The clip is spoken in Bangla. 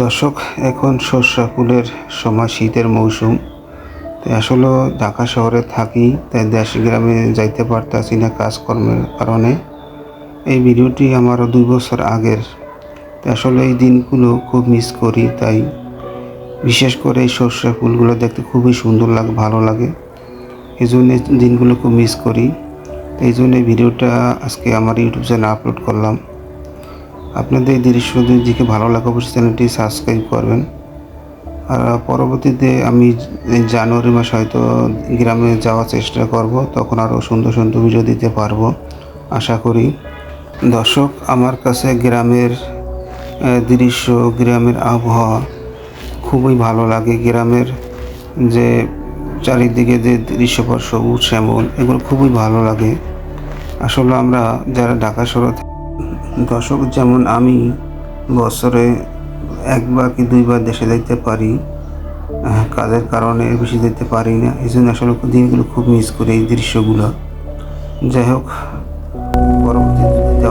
দর্শক, এখন সর্ষা ফুলের সময়, শীতের মৌসুম। তাই আসলে ঢাকা শহরে থাকি, তাই দেশ গ্রামে যাইতে পারতাছি না কাজকর্মের কারণে। এই ভিডিওটি আমারও দুই বছর আগের। আসলে এই দিনগুলো খুব মিস করি, তাই বিশেষ করে এই সর্ষা ফুলগুলো দেখতে খুবই সুন্দর লাগে, ভালো লাগে। এই জন্য দিনগুলো খুব মিস করি। এই জন্য ভিডিওটা আজকে আমার ইউটিউব চ্যানেল আপলোড করলাম। আপনাদের দৃশ্য দিকে ভালো লাগে অবশ্যই চ্যানেলটি সাবস্ক্রাইব করবেন। আর পরবর্তীতে আমি জানুয়ারি মাস হয়তো গ্রামে যাওয়ার চেষ্টা করব, তখন আরও সুন্দর সুন্দর ভিডিও দিতে পারব। আশা করি। দর্শক, আমার কাছে গ্রামের দৃশ্য, গ্রামের আবহাওয়া খুবই ভালো লাগে। গ্রামের যে চারিদিকে যে দৃশ্যপট, সবুজ, শ্যামল, এগুলো খুবই ভালো লাগে। আসলে আমরা যারা ঢাকা শহরে দর্শক, যেমন আমি বছরে একবার কি দুইবার দেশে যেতে পারি কাজের কারণে বেশি যেতে পারি না এই জন্য আসলে দিনগুলো খুব মিস করি এই দৃশ্যগুলো। যাই হোক, পরবর্তীতে